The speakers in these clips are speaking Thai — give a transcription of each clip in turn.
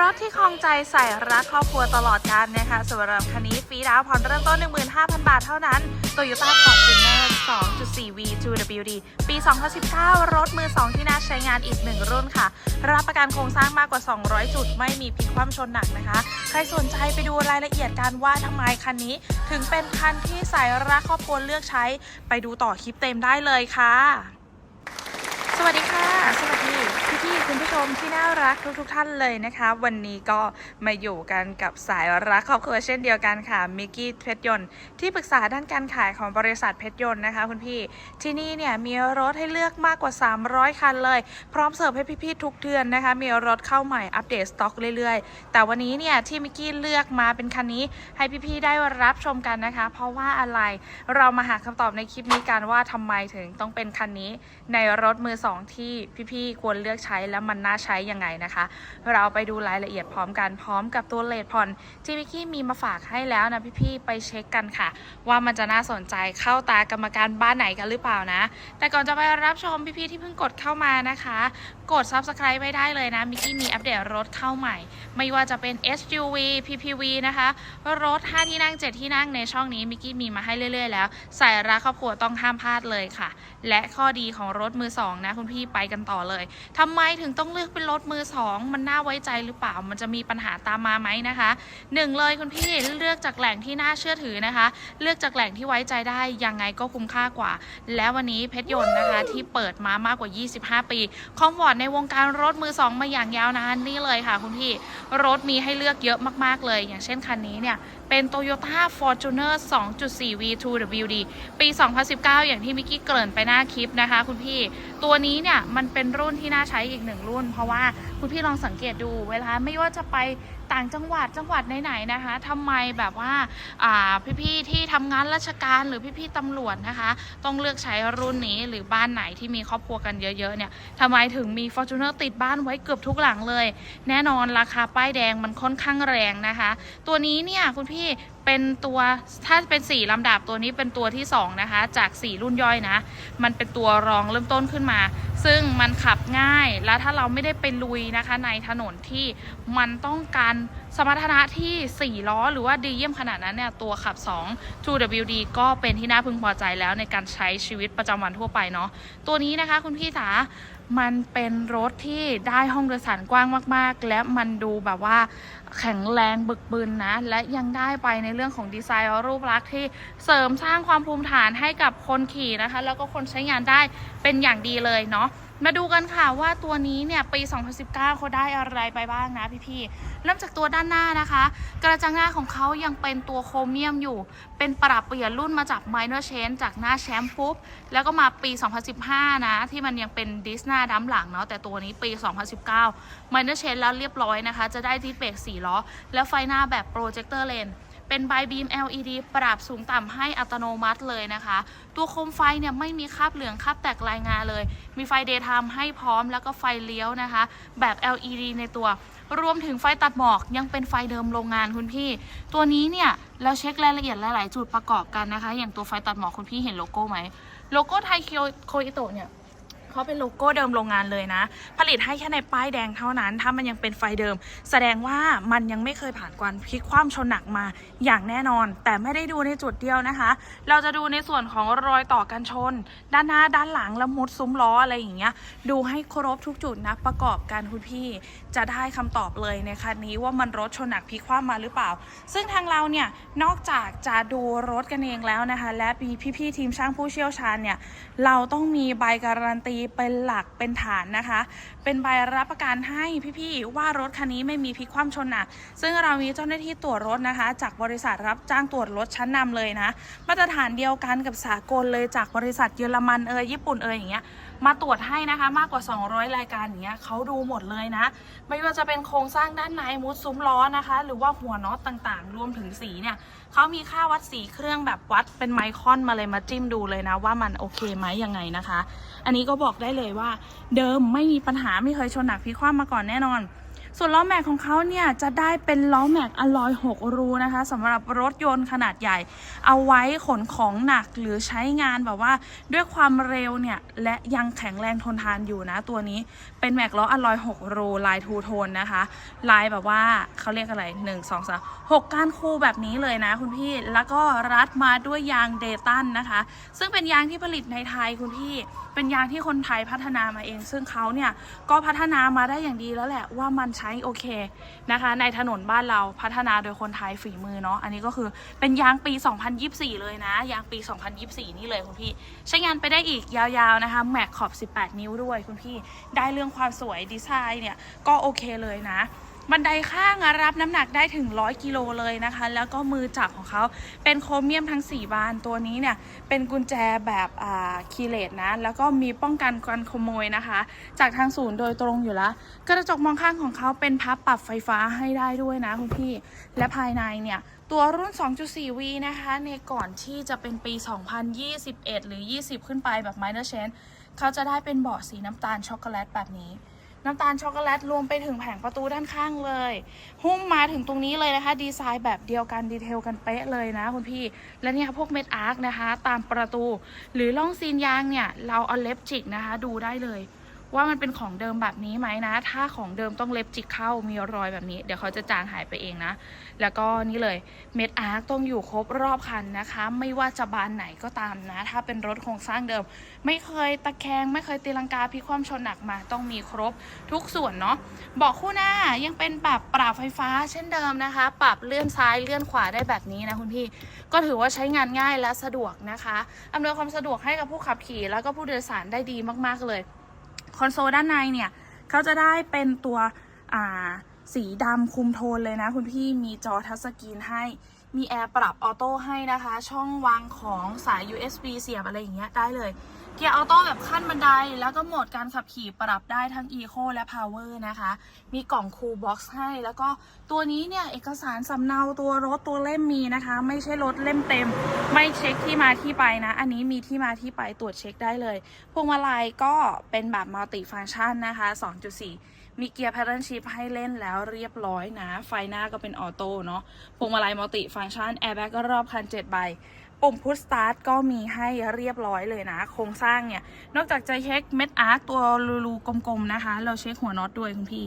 รถที่คลองใจใส่รักครอบครัวตลอดกาลนะคะสำหรับคันนี้ฟรีดาวน์ผ่อนเริ่มต้น 15,000 บาทเท่านั้น Toyota Fortuner 2.4 V 2WD ปี 2019 รถมือ 2 ที่น่าใช้งานอีกหนึ่งรุ่นค่ะ รับประกันโครงสร้างมากกว่า 200 จุด ไม่มีพิกคว่ำชนหนักนะคะ ใครสนใจไปดูรายละเอียดกันว่าทำไมคันนี้ ถึงเป็นคันที่ใส่รักครอบครัวเลือกใช้ ไปดูต่อคลิปเต็มได้เลยค่ะ วัสดีค่ะ สวัสดีพี่พี่คุณผู้ชมที่น่ารักทุกทุกท่านเลยนะคะ วันนี้ก็มาอยู่กันกับสายรักครอบครัวเช่นเดียวกันค่ะมิกกี้เพชรยนต์ที่ปรึกษาด้านการขายของบริษัทเพชรยนต์นะคะคุณพี่ที่นี่เนี่ยมีรถให้เลือกมากกว่า 300 คันเลย พร้อมเสิร์ฟให้พี่ๆทุกเดือนนะคะ มีรถเข้าใหม่อัปเดตสต็อกเรื่อยๆ แต่วันนี้เนี่ยที่มิกกี้เลือกมาเป็นคันนี้ให้พี่ๆได้รับชมกันนะคะ เพราะว่าอะไรเรามาหาคำตอบในคลิปนี้กันว่าทำไมถึงต้องเป็นคันนี้ในรถมือสองที่พี่ๆควรเลือกใช้แล้วมันน่าใช้ยังไงนะคะ เราไปดูรายละเอียดพร้อมกันพร้อมกับตัวเลทผ่อนที่พี่กี้มีมาฝากให้แล้วนะพี่ๆไปเช็คกันค่ะ ว่ามันจะน่าสนใจเข้าตากรรมการบ้านไหนกันหรือเปล่านะ แต่ก่อนจะไปรับชมพี่ๆที่เพิ่งกดเข้ามานะคะกด subscribe ไว้ได้เลยนะ มิกกี้มีอัปเดตรถเข้าใหม่ ไม่ว่าจะเป็น SUV PPV นะคะ รถ 5 ที่นั่ง 7 ที่นั่งในช่องนี้ มิกกี้มีมาให้เรื่อย ๆ แล้วใส่รักครอบครัวต้องห้ามพลาดเลยค่ะ และข้อดีของรถมือ2นะ คุณพี่ไปกันต่อเลยทำไมถึงต้องเลือกเป็นรถมือ2มันน่าไว้ใจหรือเปล่า มันจะมีปัญหาตามมาไหมนะคะหนึ่งเลยคุณพี่เลือกจากแหล่งที่น่าเชื่อถือนะคะ เลือกจากแหล่งที่ไว้ใจได้ยังไงก็คุ้มค่ากว่า และวันนี้เพชรยนต์นะคะที่เปิดมามากกว่า 25 ปีคอมฟอร์ตในวงการรถมือสองมาอย่างยาวนานนี่เลยค่ะคุณพี่ รถมีให้เลือกเยอะมากๆเลย อย่างเช่นคันนี้เนี่ยเป็น Toyota Fortuner 2.4 V2WD ปี 2019 อย่างที่มิกกี้เกริ่นไปหน้าคลิปนะคะคุณพี่ ตัวนี้เนี่ยมันเป็นรุ่นที่น่าใช้อีกหนึ่งรุ่น เพราะว่าคุณพี่ลองสังเกตดูเวลาไม่ว่าจะไปต่างจังหวัดจังหวัดไหนๆนะคะทำไมแบบว่าอ่พี่ๆที่ทำงานราชการหรือพี่ๆตำรวจนะคะ ต้องเลือกใช้รุ่นนี้หรือบ้านไหนที่มีครอบครัวกันเยอะๆเนี่ยทำไมถึงมี Fortuner ติดบ้านไว้เกือบทุกหลังเลย แน่นอนราคาป้ายแดงมันค่อนข้างแรงนะคะ ตัวนี้เนี่ยคุณพี่ เป็นตัวถ้าเป็น4ลำดับตัวนี้เป็นตัวที่2นะคะ จาก4รุ่นย่อยนะ มันเป็นตัวรองเริ่มต้นขึ้นมา ซึ่งมันขับง่ายแล้วถ้าเราไม่ได้ไปลุยนะคะในถนนที่มันต้องการ สมรรถนะที่ 4 ล้อ หรือว่าดีเยี่ยมขนาดนั้นเนี่ย ตัวขับ 2 2WD ก็เป็นที่น่าพึงพอใจแล้วในการใช้ชีวิตประจำวันทั่วไปเนาะ ตัวนี้นะคะคุณพี่จ๋ามันเป็นรถที่ได้ห้องโดยสารกว้างมาก ๆ และมันดูแบบว่าแข็งแรงบึกบึนนะ และยังได้ไปในเรื่องของดีไซน์รูปลักษณ์ที่เสริมสร้างความภูมิฐานให้กับคนขี่นะคะ แล้วก็คนใช้งานได้เป็นอย่างดีเลยเนาะ มาดูกันค่ะว่าตัวนี้เนี่ยปี 2019เขาได้อะไรไปบ้างนะพี่ๆ เริ่มจากตัวด้านหน้านะคะ กระจังหน้าของเขายังเป็นตัวโครเมียมอยู่ เป็นปรับเปลี่ยนรุ่นมาจาก minor change จากหน้าแชมป์ปุ๊บ แล้วก็มาปี 2015 นะ ที่มันยังเป็นดิสหน้าดั้มหลังเนาะแต่ตัวนี้ปี 2019 minor change แล้วเรียบร้อยนะคะ จะได้ที่เบรก4ล้อ แล้วไฟหน้าแบบโปรเจคเตอร์เลน เป็นไบบีม LED ปรับสูงต่ำให้อัตโนมัติเลยนะคะ ตัวโคมไฟเนี่ยไม่มีคราบเหลืองคราบแตกรายงานเลย มีไฟเดย์ไทม์ให้พร้อมแล้วก็ไฟเลี้ยวนะคะ แบบ LED ในตัว รวมถึงไฟตัดหมอกยังเป็นไฟเดิมโรงงานคุณพี่ ตัวนี้เนี่ยเราเช็ครายละเอียดหลาย ๆ จุดประกอบกันนะคะ อย่างตัวไฟตัดหมอกคุณพี่เห็นโลโก้ไหมโลโก้ไทยโคอิโตะเนี่ย เขาะเป็นโลโก้เดิมโรงงานเลยนะ ผลิตให้แค่ในป้ายแดงเท่านั้น ถ้ามันยังเป็นไฟเดิม แสดงว่ามันยังไม่เคยผ่านการพลิกคว่ำชนหนักมาอย่างแน่นอน แต่ไม่ได้ดูในจุดเดียวนะคะ เราจะดูในส่วนของรอยต่อกันชน ด้านหน้าด้านหลังแล้วมุดซุ้มล้ออะไรอย่างเงี้ยดูให้ครบทุกจุดนะประกอบกันคุณพี่จะได้คำตอบเลยในคันนี้ว่ามันรถชนหนักพลิกคว่ำมาหรือเปล่า ซึ่งทางเราเนี่ยนอกจากจะดูรถกันเองแล้วนะคะ และมีพี่ๆทีมช่างผู้เชี่ยวชาญเนี่ยเราต้องมีใบการันตีเป็นหลักเป็นฐานนะคะ เป็นใบรับประกันให้พี่ๆว่ารถคันนี้ไม่มีพลิกคว่ำชนหนัก ซึ่งเรามีเจ้าหน้าที่ตรวจรถนะคะ จากบริษัทรับจ้างตรวจรถชั้นนำเลยนะ มาตรฐานเดียวกันกับสากลเลยจากบริษัทเยอรมันเอยญี่ปุ่นเอยอย่างเงี้ยมาตรวจให้นะคะมากกว่า 200 รายการอย่างเงี้ยเขาดูหมดเลยนะ ไม่ว่าจะเป็นโครงสร้างด้านในมุดซุ้มล้อนะคะ หรือว่าหัวน็อตต่างๆ รวมถึงสีเนี่ยเขามีค่าวัดสีเครื่องแบบวัดเป็นไมครอนมาเลยมาจิ้มดูเลยนะ ว่ามันโอเคไหมยังไงนะคะ อันนี้ก็บอกได้เลยว่า เดิมไม่มีปัญหาไม่เคยชนหนักพลิกคว่ำมาก่อนแน่นอน ส่วนล้อแม็กของเขาเนี่ยจะได้เป็นล้อแม็กอลลอย 6 รูนะคะสำหรับรถยนต์ขนาดใหญ่ เอาไว้ขนของหนักหรือใช้งานแบบว่า ด้วยความเร็วเนี่ยและยังแข็งแรงทนทานอยู่นะตัวนี้ เป็นแม็กล้ออลลอย6รูลายทูโทนนะคะ ลายแบบว่าเขาเรียกอะไร 1 2 3 6ก้านคู่แบบนี้เลยนะคุณพี่ แล้วก็รัดมาด้วยยางเดตันนะคะ ซึ่งเป็นยางที่ผลิตในไทยคุณพี่ เป็นยางที่คนไทยพัฒนามาเอง ซึ่งเขาเนี่ยก็พัฒนามาได้อย่างดีแล้วแหละว่ามันใช้โอเคนะคะ ในถนนบ้านเราพัฒนาโดยคนไทยฝีมือเนาะ อันนี้ก็คือเป็นยางปี 2024 เลยนะ ยางปี 2024 นี่เลยคุณพี่ ใช้งานไปได้อีกยาวๆนะคะ แม็กขอบ 18 นิ้วด้วยคุณพี่ ได้เรื่องความสวยดีไซน์เนี่ยก็โอเคเลยนะ บันไดข้างรับน้ำหนักได้ถึง 100 กิโลเลยนะคะ แล้วก็มือจับของเขาเป็นโครเมียมทั้ง 4 บานตัวนี้เนี่ย เป็นกุญแจแบบอ่าคีเลตนะ แล้วก็มีป้องกันการขโมยนะคะ จากทางศูนย์โดยตรงอยู่แล้ว กระจกมองข้างของเขาเป็นพับปรับไฟฟ้าให้ได้ด้วยนะคุณพี่ และภายในเนี่ยตัวรุ่น 2.4V นะคะ ในก่อนที่จะเป็นปี 2021 หรือ 20 ขึ้นไปแบบ minor change เขาจะได้เป็นเบาะสีน้ำตาลช็อกโกแลตแบบนี้ น้ำตาลช็อกโกแลตรวมไปถึงแผงประตูด้านข้างเลย หุ้มมาถึงตรงนี้เลยนะคะ ดีไซน์แบบเดียวกันดีเทลกันเป๊ะเลยนะคุณพี่ และเนี่ยพวกเม็ดอาร์คนะคะ ตามประตู หรือล่องซีนยางเนี่ย เราเอาเล็บจิกนะคะ ดูได้เลย ว่ามันเป็นของเดิมแบบนี้ไหมนะ ถ้าของเดิมต้องเล็บจิกเข้ามีรอยแบบนี้ เดี๋ยวเขาจะจางหายไปเองนะ แล้วก็นี่เลยเม็ดอาร์คต้องอยู่ครบรอบคันนะคะ ไม่ว่าจะบานไหนก็ตามนะ ถ้าเป็นรถโครงสร้างเดิม ไม่เคยตะแคงไม่เคยตีลังกาพิคว่ำชนหนักมาต้องมีครบทุกส่วนเนาะบอกคู่หน้ายังเป็นแบบปรับไฟฟ้าเช่นเดิมนะคะ ปรับเลื่อนซ้ายเลื่อนขวาได้แบบนี้นะคุณพี่ก็ถือว่าใช้งานง่ายและสะดวกนะคะอำนวยความสะดวกให้กับผู้ขับขี่แล้วก็ผู้โดยสารได้ดีมากๆเลย คอนโซลด้านในเนี่ยเขาจะได้เป็นตัวสีดำคุมโทนเลยนะ คุณพี่มีจอทัชสกรีนให้ มีแอร์ปรับออโต้ให้นะคะ ช่องวางของสาย USB เสียบอะไรอย่างเงี้ยได้เลย เกียร์ออโต้แบบขั้นบันได แล้วก็โหมดการขับขี่ปรับได้ทั้ง Eco และ Power นะคะ มีกล่องคูลบ็อกซ์ให้ แล้วก็ตัวนี้เนี่ยเอกสารสำเนาตัวรถตัวเล่มมีนะคะ ไม่ใช่รถเล่มเต็ม ไม่เช็คที่มาที่ไปนะ อันนี้มีที่มาที่ไปตรวจเช็คได้เลย พวงมาลัยก็เป็นแบบมัลติฟัง c t ชันนะคะ 2.4 มีเกียร์ pattern shift ให้เล่นแล้วเรียบร้อยนะ ไฟหน้าก็เป็นออโต้เนาะพวงมาลัยมัลติฟังก์ชันแอร์แบ็กก็รอบคัน 7 ใบ ปุ่มพุชสตาร์ทก็มีให้เรียบร้อยเลยนะ โครงสร้างเนี่ย นอกจากจะเช็คเม็ดอาร์ตตัวรูๆกลมๆนะคะ เราเช็คหัวน็อตด้วยคุณพี่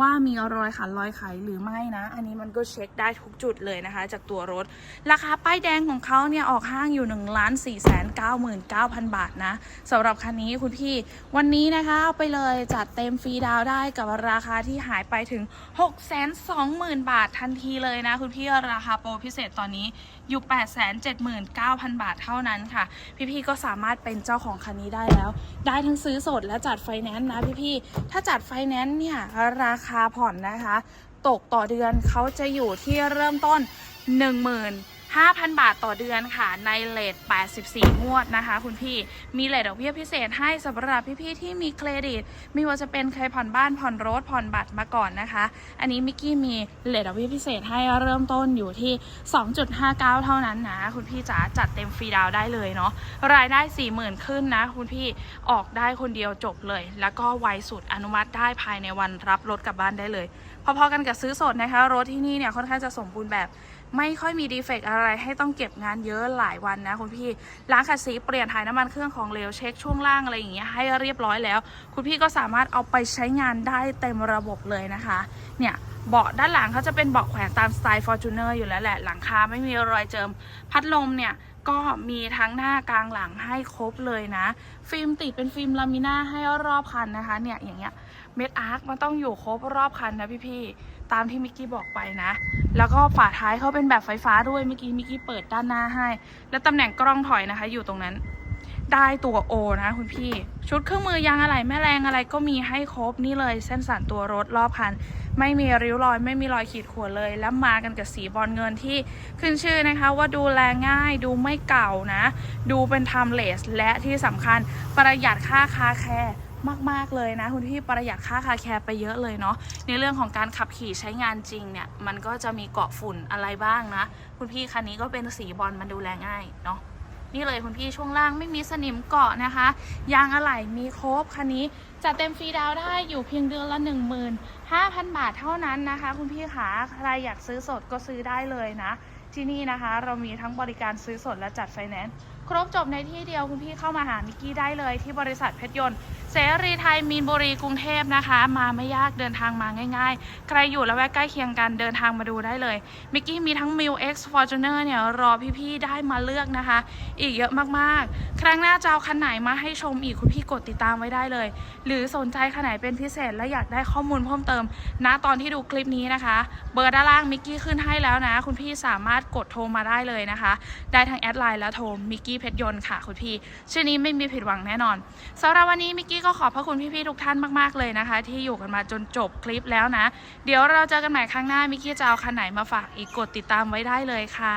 ว่ามีรอยขันรอยไขหรือไม่นะ อันนี้มันก็เช็คได้ทุกจุดเลยนะคะ จากตัวรถ ราคาป้ายแดงของเขาเนี่ยออกห้างอยู่1นึ่งล้านสี่แสนเก้าหมื่นเก้าพันบาทนะสำหรับคันนี้คุณพี่วันนี้นะคะเอาไปเลยจัดเต็มฟรีดาวได้กับราคาที่หายไปถึง 6 2 0 0 0 0 บาททันทีเลยนะ คุณพี่ราคาโปรพิเศษตอนนี้อยู่ 8 7 9 0 0 0 บาทเท่านั้นค่ะ พี่ๆก็สามารถเป็นเจ้าของคันนี้ได้แล้ว ได้ทั้งซื้อสดและจัดไฟแนนซ์นะพี่ๆถ้าจัดไฟแนนซ์เนี่ยราคาคาผ่อนนะคะ ตกต่อเดือนเขาจะอยู่ที่เริ่มต้น5,000 บาทต่อเดือนค่ะ ในเลท84 งวดนะคะ คุณพี่ มีเลทดอกเบี้ยพิเศษให้สำหรับพี่ๆที่มีเครดิต ไม่ว่าจะเป็นเคยผ่อนบ้านผ่อนรถผ่อนบัตรมาก่อนนะคะ อันนี้มิกกี้มีเลทดอกเบี้ยพิเศษให้เริ่มต้นอยู่ที่ 2.59 เท่านั้นนะ คุณพี่จ๋าจัดเต็มฟรีดาวได้เลยเนาะ รายได้ 40,000 ขึ้นนะ คุณพี่ออกได้คนเดียวจบเลย แล้วก็ไวสุดอนุมัติได้ภายในวันรับรถกลับบ้านได้เลย พอๆกันกับซื้อสดนะคะ รถที่นี่เนี่ยค่อนข้างจะสมบูรณ์แบบ ไม่ค่อยมีดีเฟกต์อะไรให้ต้องเก็บงานเยอะหลายวันนะคุณพี่ล้างขัดสีเปลี่ยนถ่ายน้ำมันเครื่องของเหลวเช็คช่วงล่างอะไรอย่างเงี้ยให้เรียบร้อยแล้ว คุณพี่ก็สามารถเอาไปใช้งานได้เต็มระบบเลยนะคะ เนี่ยเบาะด้านหลังเขาจะเป็นเบาะแขวนตามสไตล์ Fortuner อยู่แล้วแหละ หลังคาไม่มีรอยเจิม พัดลมเนี่ยก็มีทั้งหน้ากลางหลังให้ครบเลยนะ ฟิล์มติดเป็นฟิล์มลามิน่าให้รอบคันนะคะ เนี่ยอย่างเงี้ยเม็ดอาร์คมันต้องอยู่ครบรอบคันนะพี่ๆ ตามที่มิกกี้บอกไปนะ แล้วก็ฝาท้ายเขาเป็นแบบไฟฟ้าด้วยเมื่อกี้มิกกี้เปิดด้านหน้าให้ และตำแหน่งกล้องถอยนะคะ อยู่ตรงนั้น ได้ตัวโอนะคุณพี่ ชุดเครื่องมือยางอะไรแม่แรงอะไรก็มีให้ครบนี่เลยเส้นสันตัวรถรอบคัน ไม่มีริ้วรอยไม่มีรอยขีดข่วนเลย แล้วมากันกับสีบอลเงินที่ขึ้นชื่อนะคะ ว่าดูแลง่ายดูไม่เก่านะ ดูเป็นไทม์เลสและที่สำคัญประหยัดค่าคาแคร์ มาก ๆ เลยนะ คุณพี่ประหยัดค่าคาแคร์ไปเยอะเลยเนาะในเรื่องของการขับขี่ใช้งานจริงเนี่ย มันก็จะมีเกาะฝุ่นอะไรบ้างนะ คุณพี่คันนี้ก็เป็นสีบอลมันดูแลง่ายเนาะนี่เลยคุณพี่ช่วงล่างไม่มีสนิมเกาะนะคะ ยางอะไหล่มีครบคันนี้จัดเต็มฟรีดาวได้อยู่เพียงเดือนละ 15,000 บาทเท่านั้นนะคะ คุณพี่ขาใครอยากซื้อสดก็ซื้อได้เลยนะ ที่นี่นะคะ เรามีทั้งบริการซื้อสดและจัดไฟแนนซ์ ครบจบในที่เดียวคุณพี่เข้ามาหามิกกี้ได้เลยที่บริษัทเพชรยนต์เสรีไทยมีนบุรีกรุงเทพนะคะ มาไม่ยากเดินทางมาง่าย ๆ ใครอยู่ละแวกใกล้เคียงกันเดินทางมาดูได้เลยมิกกี้มีทั้ง m i l X Fortuner เนี่ยรอพี่ๆได้มาเลือกนะคะ อีกเยอะมากๆ ครั้งหน้าจะเอาคันไหนมาให้ชมอีกคุณพี่กดติดตามไว้ได้เลย หรือสนใจคันไหนเป็นพิเศษและอยากได้ข้อมูลเพิ่มเติมณตอนที่ดูคลิปนี้นะคะ เบอร์ด้านล่างมิกกี้ขึ้นให้แล้วนะ คุณพี่สามารถกดโทรมาได้เลยนะคะ ได้ทั้งแอดไลน์และโทรมิกกี้กี้เพชรยนต์ค่ะคุณพี่ ชื่อนี้ไม่มีผิดหวังแน่นอนสำหรับวันนี้มิกกี้ก็ขอบพระคุณพี่ๆทุกท่านมากๆเลยนะคะ ที่อยู่กันมาจนจบคลิปแล้วนะ เดี๋ยวเราเจอกันใหม่ครั้งหน้ามิกกี้จะเอาคันไหนมาฝากอีกกดติดตามไว้ได้เลยค่ะ